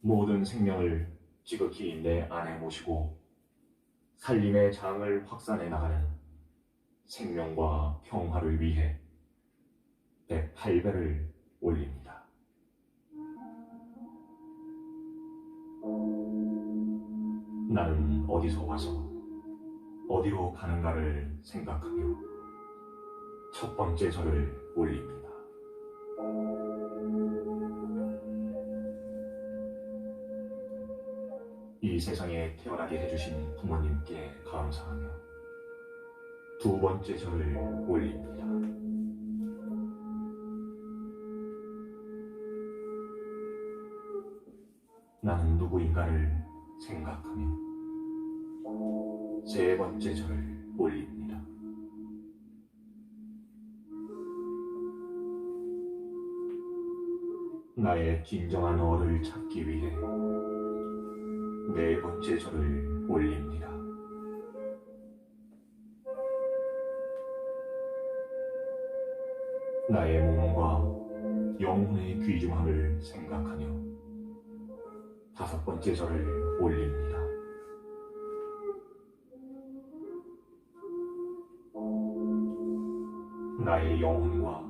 모든 생명을 지극히 내 안에 모시고 살림의 장을 확산해 나가는 생명과 평화를 위해 108배를 올립니다. 나는 어디서 와서 어디로 가는가를 생각하며 첫 번째 절을 올립니다. 이 세상에 태어나게 해주신 부모님께 감사하며 두 번째 절을 올립니다. 나는 누구인가를 생각하며 세 번째 절을 올립니다. 나의 진정한 어를 찾기 위해 네 번째 절을 올립니다. 나의 몸과 영혼의 귀중함을 생각하며 다섯 번째 절을 올립니다. 나의 영혼과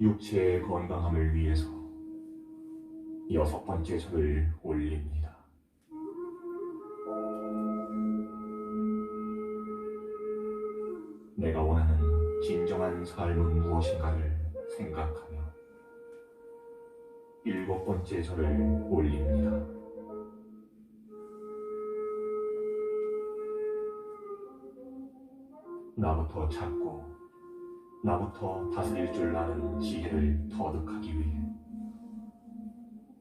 육체의 건강함을 위해서 여섯 번째 절을 올립니다. 내가 원하는 진정한 삶은 무엇인가를 생각하며 일곱 번째 절을 올립니다. 나부터 찾고 나부터 다스릴 줄 아는 지혜를 터득하기 위해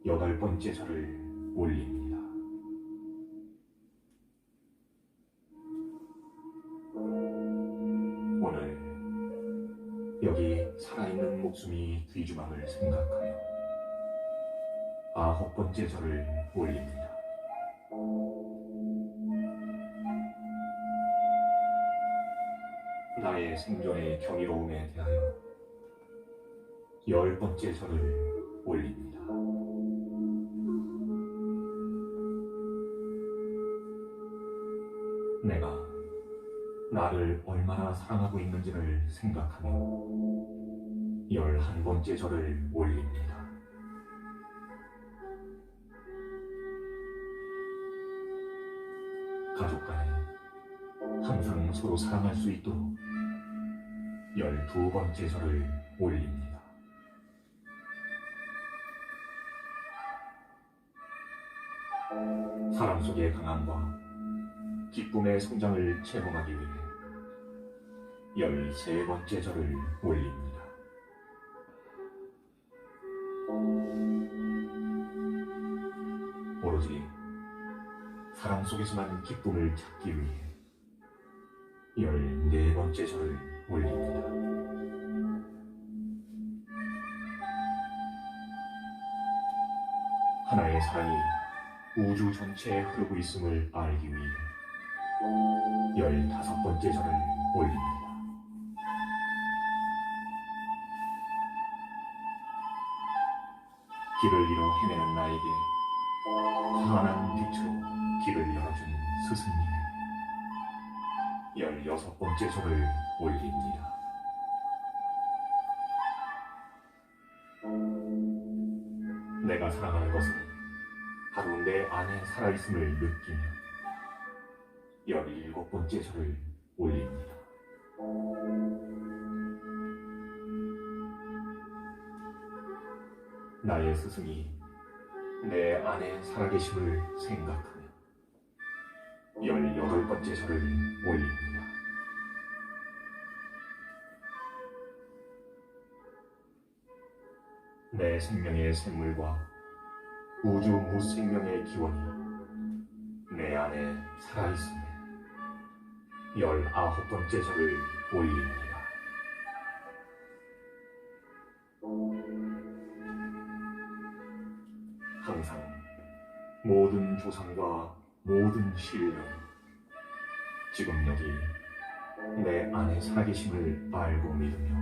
여덟 번째 절을 올립니다. 목숨이 귀중함을 생각하며 아홉 번째 절을 올립니다. 나의 생존의 경이로움에 대하여 열 번째 절을 올립니다. 내가 나를 얼마나 사랑하고 있는지를 생각하며 열한 번째 절을 올립니다. 가족 간에 항상 서로 사랑할 수 있도록 열두 번째 절을 올립니다. 사람 속의 강함과 기쁨의 성장을 체험하기 위해 열세 번째 절을 올립니다. 오로지 사랑 속에서만 기쁨을 찾기 위해 열네 번째 절을 올립니다. 하나의 사랑이 우주 전체에 흐르고 있음을 알기 위해 열다섯 번째 절을 올립니다. 길을 잃어 헤매는 나에게 환한 빛으로 길을 열어준 스승님의 열여섯 번째 절을 올립니다. 내가 사랑하는 것은 바로 내 안에 살아있음을 느끼며 열일곱 번째 절을 올립니다. 나의 스승이 내 안에 살아계심을 생각하며 열여덟 번째 절을 올립니다. 내 생명의 샘물과 우주 무생명의 기원이 내 안에 살아있으며 열아홉 번째 절을 올립니다. 부상과 모든 신령 지금 여기 내 안의 사기심을 알고 믿으며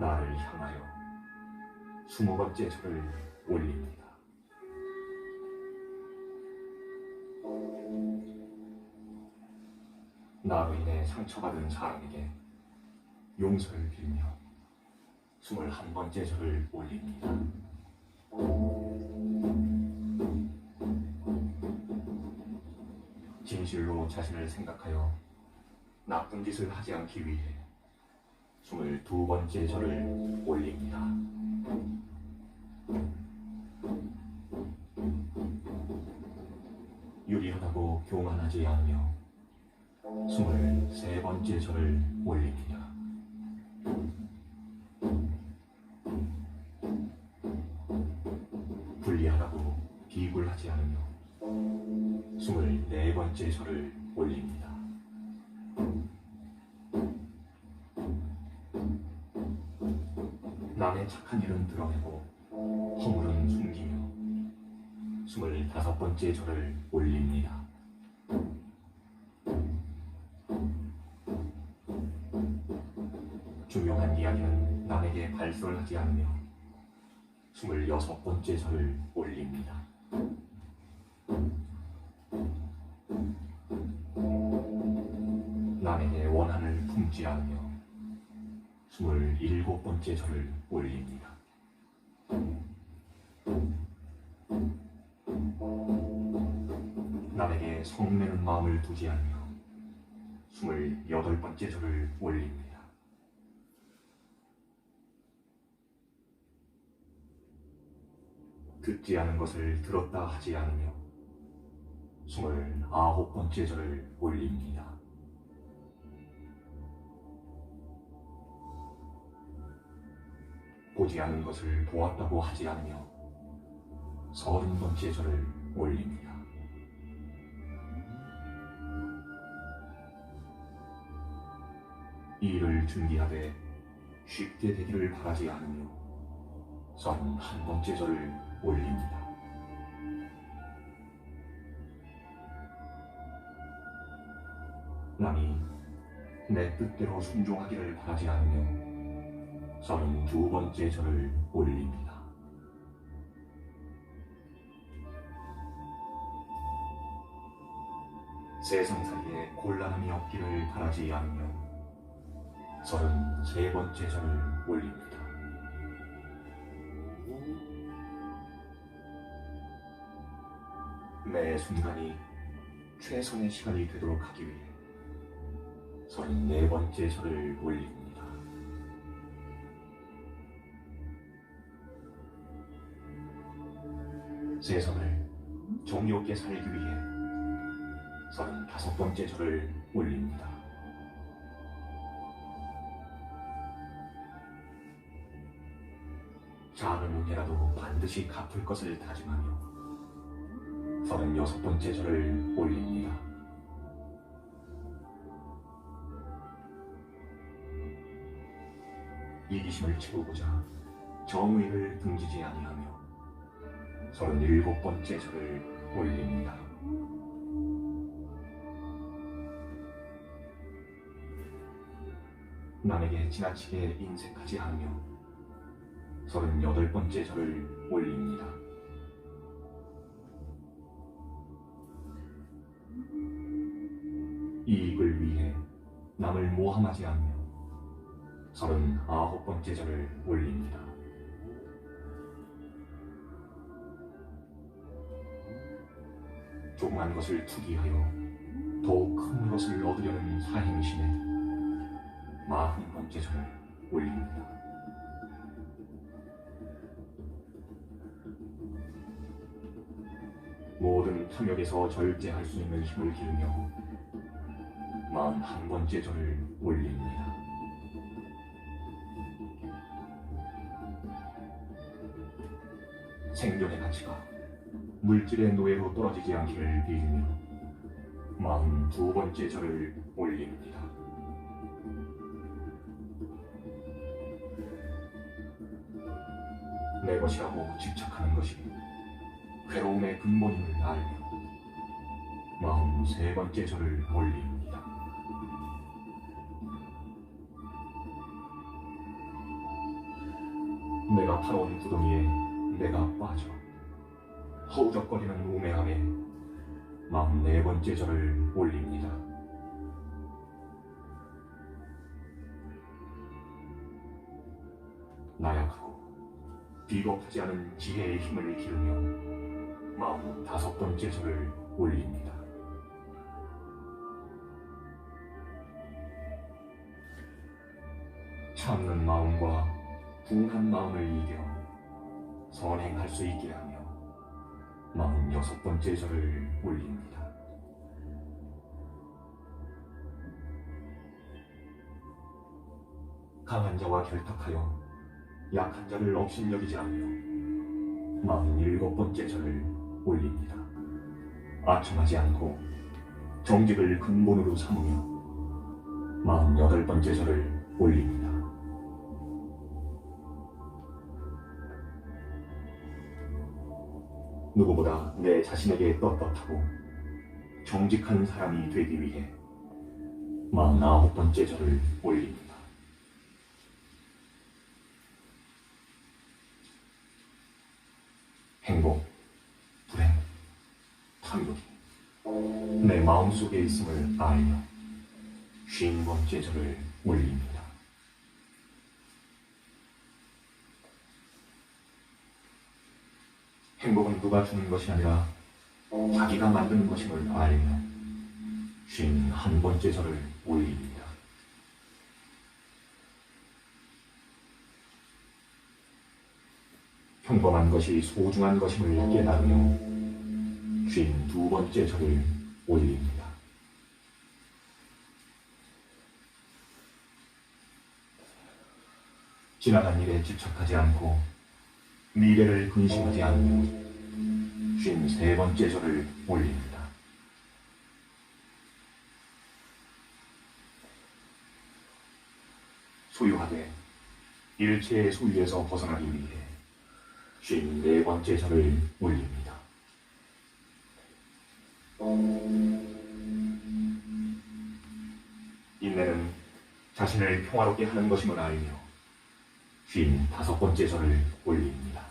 나를 향하여 수모갑제 절을 올립니다. 나로 인해 상처받은 사람에게 용서를 빌며 21번째 절을 올립니다. 진실로 자신을 생각하여 나쁜 짓을 하지 않기 위해 스물두 번째 절을 올립니다. 유리하다고 교만하지 않으며 스물세 번째 절을 올립니다. 절을 올립니다. 남의 착한 일은 드러내고 허물은 숨기며 스물다섯 번째 절을 올립니다. 중요한 이야기는 남에게 발설하지 않으며 스물여섯 번째 절을 올립니다. 스물일곱 번째 절을 올립니다. 남에게 성내는 마음을 두지 않으며 스물여덟 번째 절을 올립니다. 듣지 않은 것을 들었다 하지 않으며 스물아홉 번째 절을 올립니다. 보지 않은 것을 보았다고 하지 않으며 서른 번째 절을 올립니다. 이 일을 준비하되 쉽게 되기를 바라지 않으며 서른 한 번째 절을 올립니다. 남이 내 뜻대로 순종하기를 바라지 않으며 서른 두 번째 절을 올립니다. 세상살이에 곤란함이 없기를 바라지 않으며 서른 세 번째 절을 올립니다. 매 순간이 최선의 시간이 되도록 하기 위해 서른 네 번째 절을 올립니다. 세상을 정의롭게 살기 위해 서른 다섯 번째 절을 올립니다. 작은 은혜라도 반드시 갚을 것을 다짐하며 서른 여섯 번째 절을 올립니다. 이기심을 채우고자 정의를 등지지 아니하며 서른 일곱 번째 절을 올립니다. 남에게 지나치게 인색하지 않으며 서른 여덟 번째 절을 올립니다. 이익을 위해 남을 모함하지 않으며 서른 아홉 번째 절을 올립니다. 조그만 것을 투기하여 더욱 큰 것을 얻으려는 사행심에 마흔 번째 절을 올립니다. 모든 탐욕에서 절제할 수 있는 힘을 기르며 마흔 한 번째 절을 올립니다. 생존의 가치가 물질의 노예로 떨어지지 않기를 빌며 마흔 두 번째 절을 올립니다. 내 것이라고 집착하는 것이 괴로움의 근본임을 알며 마흔 세 번째 절을 올립니다. 내가 팔아온 구덩이에 내가 빠져 허우적거리는 우매함에 44번째 절을 올립니다. 나약하고 비겁지 않은 지혜의 힘을 기르며 마음 다섯 번째 절을 올립니다. 참는 마음과 분한 마음을 이겨 선행할 수 있게 합니다. 46번째 절을 올립니다. 강한 자와 결탁하여 약한 자를 업신여기지 않으며 47번째 절을 올립니다. 아첨하지 않고 정직을 근본으로 삼으며 48번째 절을 올립니다. 누구보다 내 자신에게 떳떳하고 정직한 사람이 되기 위해 마흔아홉 번째 절을 올립니다. 행복, 불행, 탐욕이 내 마음속에 있음을 알며 쉰 번째 절을 올립니다. 행복은 누가 주는 것이 아니라 자기가 만드는 것임을 알며 쉰한 번째 절을 올립니다. 평범한 것이 소중한 것임을 깨달으며 쉰두 번째 절을 올립니다. 지나간 일에 집착하지 않고 미래를 근심하지 않으며 쉰 세 번째 절을 올립니다. 소유하되 일체의 소유에서 벗어나기 위해 쉰 네 번째 절을 올립니다. 인내는 자신을 평화롭게 하는 것임을 알며 쉰 다섯 번째 절을 올립니다.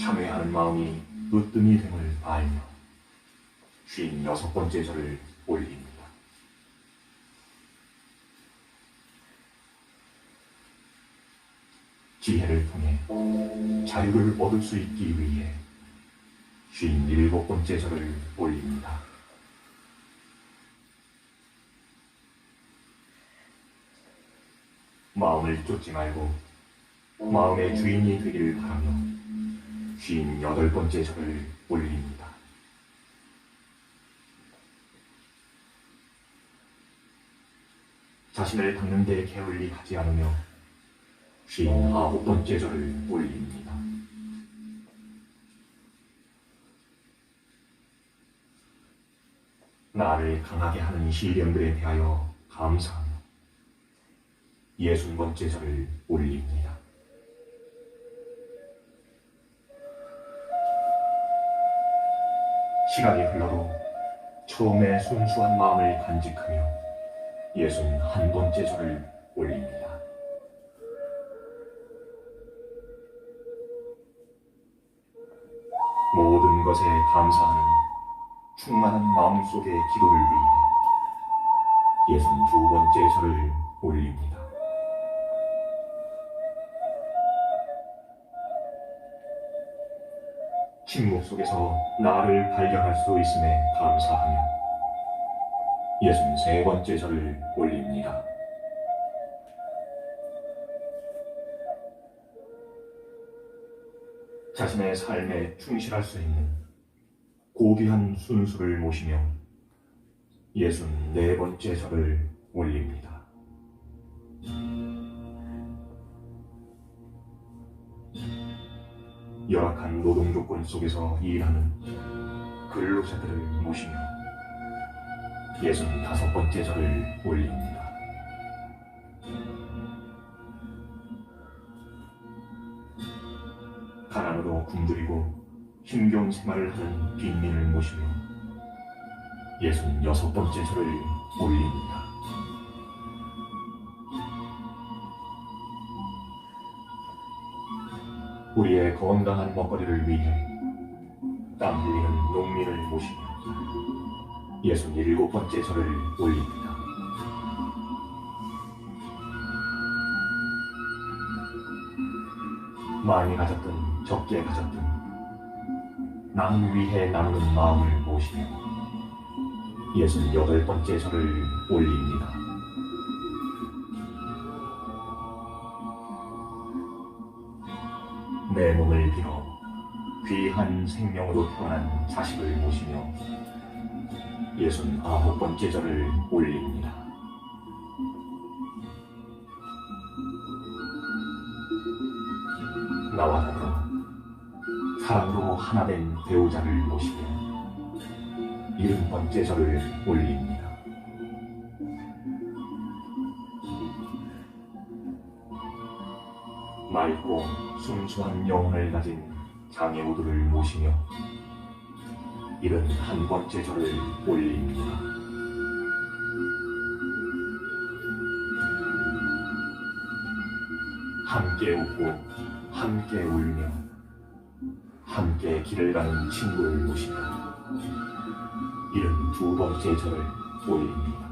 참회하는 마음이 으뜸이 됨을 알며 쉰 여섯 번째 절을 올립니다. 지혜를 통해 자유를 얻을 수 있기 위해 쉰 일곱 번째 절을 올립니다. 마음을 쫓지 말고 마음의 주인이 되기를 바라며 쉰 여덟 번째 절을 올립니다. 자신을 닦는 데 게을리 하지 않으며 쉰 아홉 번째 절을 올립니다. 나를 강하게 하는 시련들에 대하여 감사하며 예순 번째 절을 올립니다. 시간이 흘러도 처음에 순수한 마음을 간직하며 예순 한 번째 절을 올립니다. 모든 것에 감사하는 충만한 마음속의 기도를 위해 예순 두 번째 절을 올립니다. 침묵 속에서 나를 발견할 수 있음에 감사하며 예순 세 번째 절을 올립니다. 자신의 삶에 충실할 수 있는 고귀한 순수를 모시며 예순 네 번째 절을 올립니다. 열악한 노동 조건 속에서 일하는 근로자들을 모시며 예순 다섯 번째 절을 올립니다. 가난으로 굶주리고 힘겨운 생활을 하는 빈민을 모시며 예순 여섯 번째 절을 올립니다. 우리의 건강한 먹거리를 위해 땀 흘리는 농민을 모시며 예순 일곱 번째 절을 올립니다. 많이 가졌든 적게 가졌든 남을 위해 나누는 마음을 모시며 예순 여덟 번째 절을 올립니다. 내 몸을 빌어 귀한 생명으로 태어난 자식을 모시며 예순 아홉 번째 절을 올립니다. 나와 더불어 사랑으로 하나 된 배우자를 모시며 일흔 번째 절을 올립니다. 순수한 영혼을 가진 장애우들을 모시며 일흔 한 번째 절을 올립니다. 함께 웃고 함께 울며 함께 길을 가는 친구를 모시며 일흔 두 번째 절을 올립니다.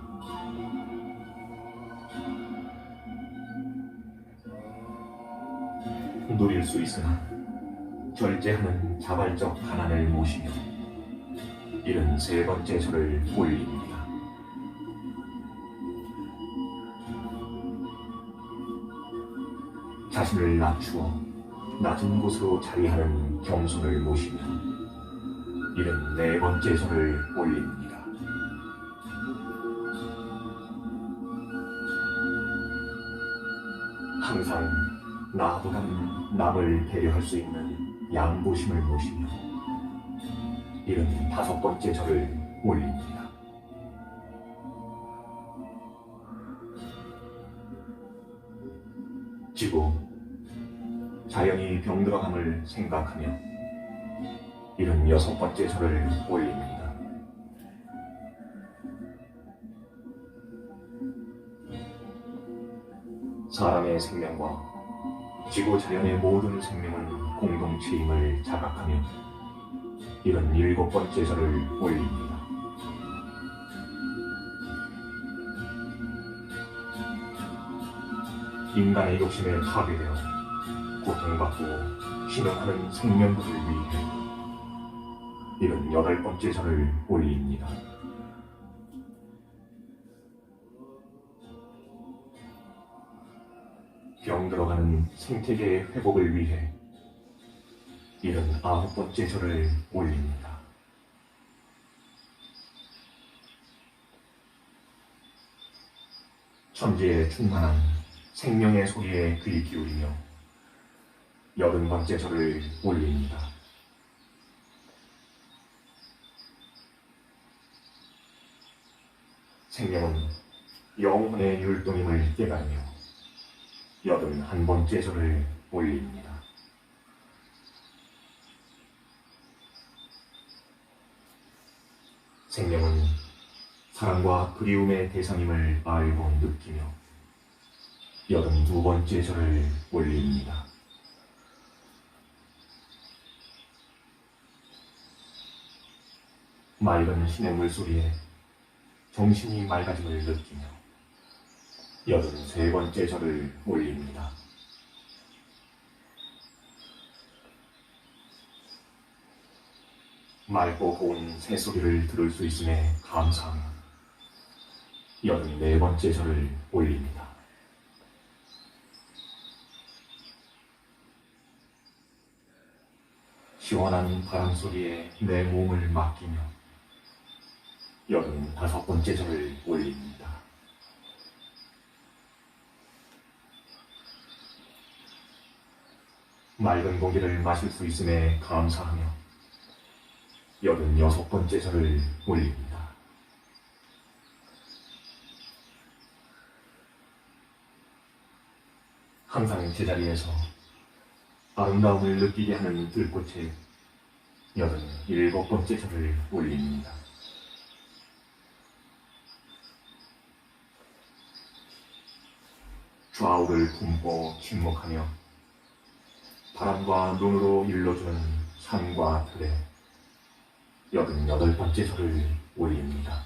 누릴 수 있으나 절제하는 자발적 가난을 모시며 일흔 세 번째 절을 올립니다. 자신을 낮추어 낮은 곳으로 자리하는 겸손을 모시며 이른 네 번째 절을 올립니다. 항상 나보다 남을 배려할 수 있는 양보심을 모시며 이른 다섯 번째 절을 올립니다. 지구 자연이 병들어감을 생각하며 이른 여섯 번째 절을 올립니다. 사람의 생명과 지구 자연의 모든 생명은 공동체임을 자각하며 이런 일곱 번째 절을 올립니다. 인간의 욕심에 파괴되어 고통받고 신음하는 생명들을 위해 이런 여덟 번째 절을 올립니다. 생태계의 회복을 위해 이런 아홉 번째 절을 올립니다. 천지에 충만한 생명의 소리에 귀 기울이며 여든 번째 절을 올립니다. 생명은 영혼의 율동임을 깨달으며 여든 한 번째 절을 올립니다. 생명은 사랑과 그리움의 대상임을 알고 느끼며 여든 두 번째 절을 올립니다. 맑은 신의 물소리에 정신이 맑아짐을 느끼며 여든 세 번째 절을 올립니다. 맑고 고운 새소리를 들을 수 있음에 감사하며 여든 네 번째 절을 올립니다. 시원한 바람 소리에 내 몸을 맡기며 여든 다섯 번째 절을 올립니다. 맑은 공기를 마실 수 있음에 감사하며 여든 여섯 번째 절을 올립니다. 항상 제자리에서 아름다움을 느끼게 하는 들꽃에 여든 일곱 번째 절을 올립니다. 좌우를 품고 침묵하며 바람과 눈으로 일러주는 산과 들에 여든 여덟 번째 절을 올립니다.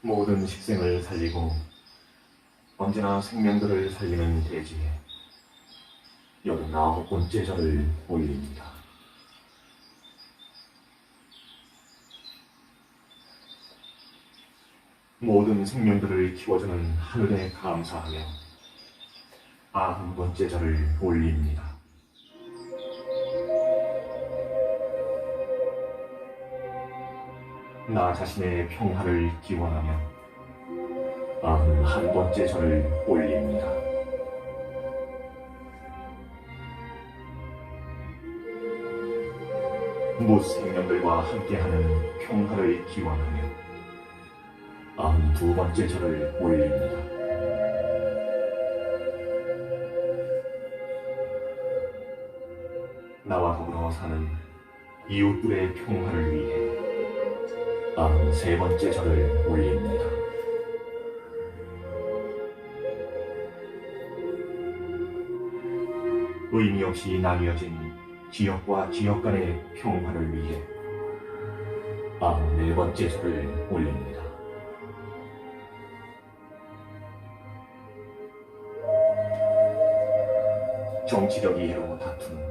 모든 식생을 살리고 언제나 생명들을 살리는 대지에 여든 아홉 번째 절을 올립니다. 모든 생명들을 키워주는 하늘에 감사하며 아흔 번째 절을 올립니다. 나 자신의 평화를 기원하며 아흔 한 번째 절을 올립니다. 못 생명들과 함께하는 평화를 기원하며 아흔 두 번째 절을 올립니다. 나와 더불어 사는 이웃들의 평화를 위해 아흔 세 번째 절을 올립니다. 의미 없이 나뉘어진 지역과 지역 간의 평화를 위해 아흔 네 번째 절을 올립니다. 정치적 이해로 다투는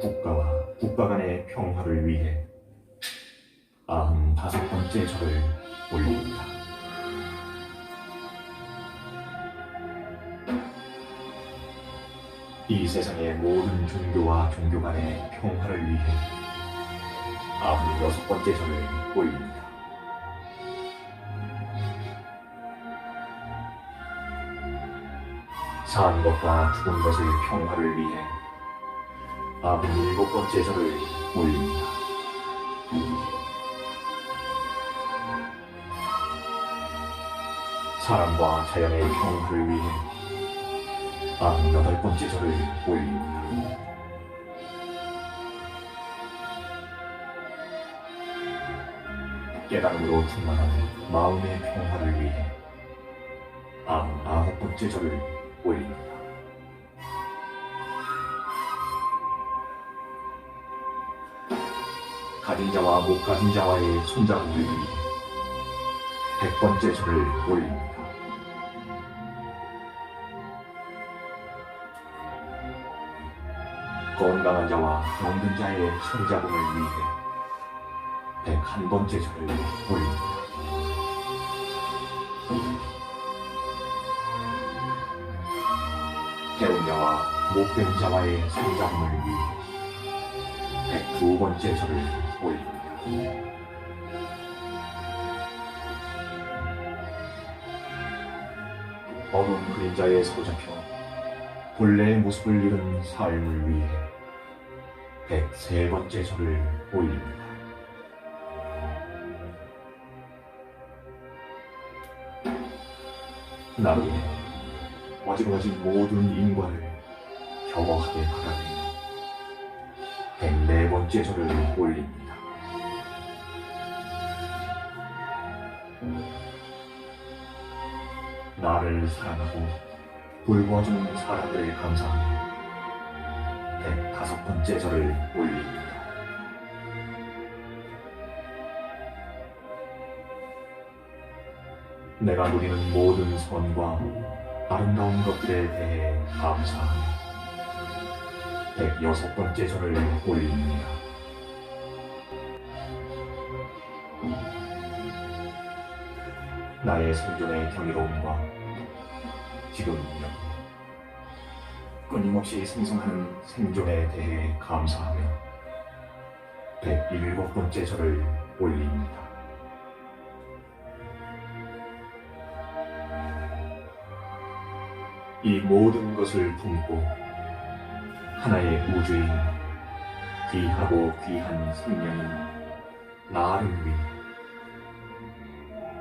국가와 국가 간의 평화를 위해 아흔 다섯 번째 절을 올립니다. 이 세상의 모든 종교와 종교 간의 평화를 위해 아흔 여섯 번째 절을 올립니다. 사는 것과 죽은 것의 평화를 위해 아흔 일곱 번째 절을 올립니다. 사람과 자연의 평화를 위해 아흔 여덟 번째 절을 올립니다. 깨달음으로 충만한 마음의 평화를 위해 아흔 아홉 번째 절을 올립니다. 가진 자와 못 가진 자와의 손잡음을 위해 백 번째 절을 올립니다. 건강한 자와 병든 자의 손잡음을 위해 백한 번째 절을 올립니다. 못된 자와의 손잡음을 위해 백두 번째 절을 올립니다. 어두운 그림자에 사로잡혀 본래의 모습을 잃은 삶을 위해 백세 번째 절을 올립니다. 나로 인해 어지러워진 모든 인과를 경험하게 바라며 백네 번째 절을 올립니다. 나를 사랑하고 돌보아주는 사람들을 감사하며 백다섯 번째 절을 올립니다. 내가 누리는 모든 선과 아름다운 것들에 대해 감사하며 백여섯 번째 절을 올립니다. 나의 생존의 경이로움과 지금 여기 끊임없이 생성하는 생존에 대해 감사하며 백일곱 번째 절을 올립니다. 이 모든 것을 품고 하나의 우주인 귀하고 귀한 생명인 나를 위해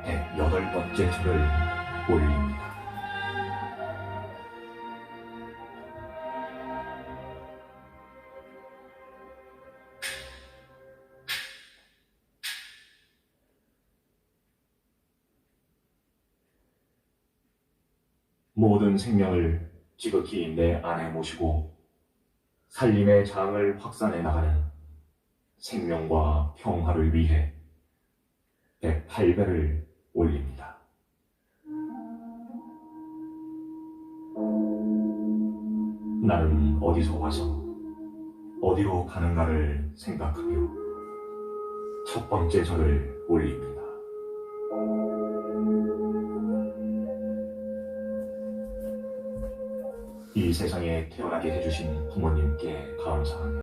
백여덟 번째 절을 올립니다. 모든 생명을 지극히 내 안에 모시고 살림의 장을 확산해 나가는 생명과 평화를 위해 108배를 올립니다. 나는 어디서 와서 어디로 가는가를 생각하며 첫 번째 절을 올립니다. 이 세상에 태어나게 해주신 부모님께 감사하며